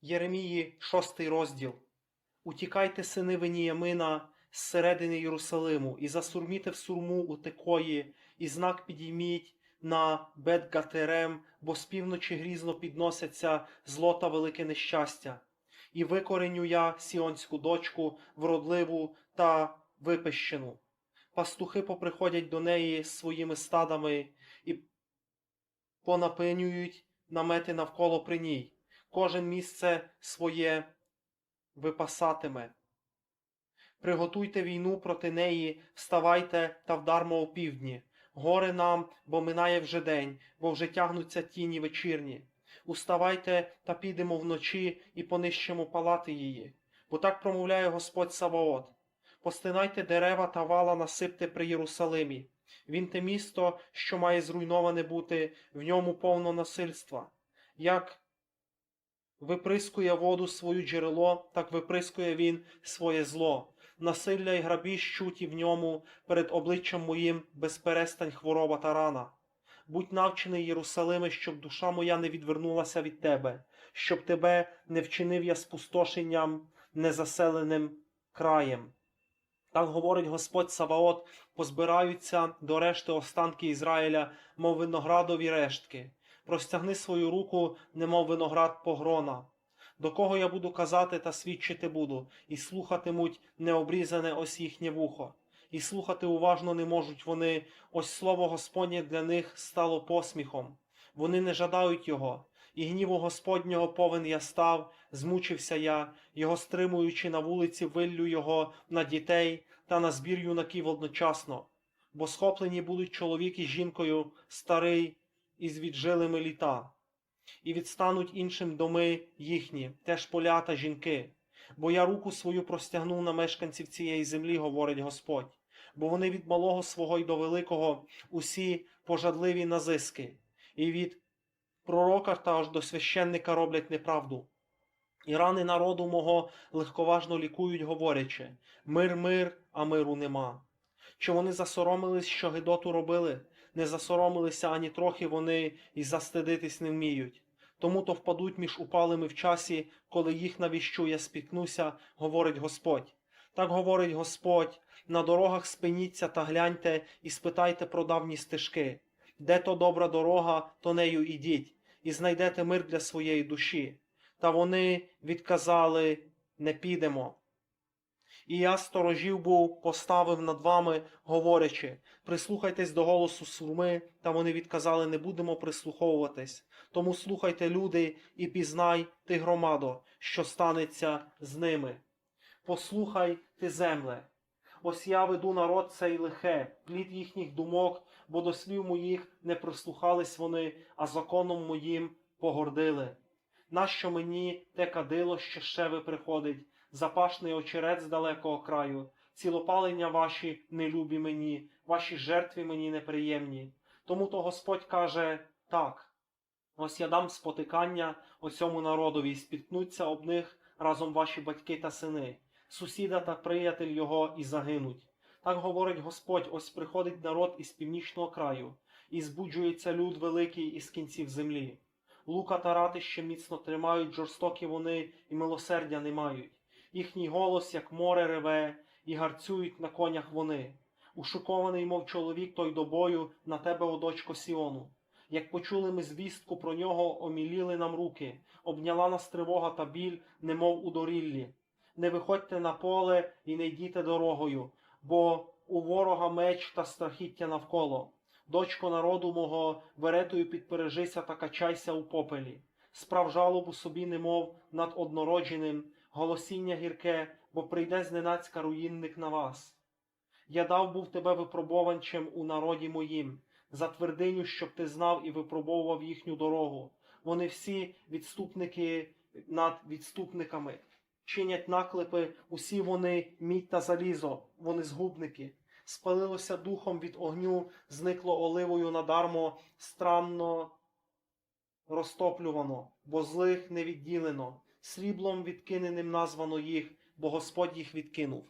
Єремії, шостий розділ. Утікайте, сини Веніямина, з середини Єрусалиму, і засурміте в сурму у Текої, і знак підійміть на Бет-Гатерем, бо з півночі грізно підносяться зло та велике нещастя. І викореню я сіонську дочку, вродливу та випещену. Пастухи поприходять до неї своїми стадами і понапинюють намети навколо при ній. Кожен місце своє випасатиме. Приготуйте війну проти неї, вставайте та вдармо опівдні. Горе нам, бо минає вже день, бо вже тягнуться тіні вечірні. Уставайте та підемо вночі і понищимо палати її. Бо так промовляє Господь Саваот. Постинайте дерева та вала насипте при Єрусалимі. Він те місто, що має зруйноване бути, в ньому повно насильства. Як виприскує воду свою джерело, так виприскує він своє зло. Насилля й грабіж чуті в ньому перед обличчям моїм безперестань хвороба та рана. Будь навчений, Єрусалиме, щоб душа моя не відвернулася від тебе, щоб тебе не вчинив я спустошенням незаселеним краєм. Так говорить Господь Саваот, позбираються до решти останки Ізраїля, мов виноградові рештки. Простягни свою руку, немов виноград погрона. До кого я буду казати та свідчити буду, і слухатимуть необрізане ось їхнє вухо, і слухати уважно не можуть вони, ось слово Господнє для них стало посміхом. Вони не жадають його, і гніву Господнього повен я став, змучився я, його стримуючи на вулиці, виллю його на дітей та на збір юнаків одночасно, бо схоплені будуть чоловік із жінкою, старий із віджилими літа, і відстануть іншим доми їхні, теж поля та жінки. Бо я руку свою простягнув на мешканців цієї землі, говорить Господь, бо вони від малого свого й до великого усі пожадливі назиски, і від пророка та аж до священника роблять неправду. І рани народу мого легковажно лікують, говорячи мир, мир, а миру нема. Чи вони засоромились, що Гедоту робили? Не засоромилися ані трохи вони і застидитись не вміють. Тому то впадуть між упалими в часі, коли їх навіщу я спіткнуся, говорить Господь. Так говорить Господь, на дорогах спиніться та гляньте і спитайте про давні стежки. Де то добра дорога, то нею ідіть, і знайдете мир для своєї душі. Та вони відказали не підемо. І я сторожів був, поставив над вами, говорячи, прислухайтесь до голосу сурми, та вони відказали, не будемо прислуховуватись. Тому слухайте, люди, і пізнай ти громадо, що станеться з ними. Послухай ти земле. Ось я веду народ цей лихе, плід їхніх думок, бо до слів моїх не прислухались вони, а законом моїм погордили. Нащо мені те кадило, що ще ви приходить, запашний очерет з далекого краю, цілопалення ваші нелюбі мені, ваші жертви мені неприємні. Тому то Господь каже так. Ось я дам спотикання оцьому народові, і спіткнуться об них разом ваші батьки та сини, сусіда та приятель його і загинуть. Так говорить Господь, ось приходить народ із північного краю, і збуджується люд великий із кінців землі. Лука та ратище міцно тримають, жорстокі вони і милосердя не мають. Їхній голос, як море реве, і гарцюють на конях вони. Ушукований, мов чоловік, той до бою на тебе, о дочко Сіону. Як почули ми звістку про нього, оміліли нам руки, обняла нас тривога та біль, немов у доріллі. Не виходьте на поле і не йдіте дорогою, бо у ворога меч та страхіття навколо. Дочко народу мого, веретою підпережися та качайся у попелі. Справ жалобу собі, немов над однородженим, голосіння гірке, бо прийде зненацька руїнник на вас. Я дав був тебе випробованчем у народі моїм, за твердиню, щоб ти знав і випробовував їхню дорогу. Вони всі відступники над відступниками, чинять наклепи, усі вони мідь та залізо, вони згубники. Спалилося духом від огню, зникло оливою надармо, странно розтоплювано, бо злих не відділено, сріблом відкиненим названо їх, бо Господь їх відкинув.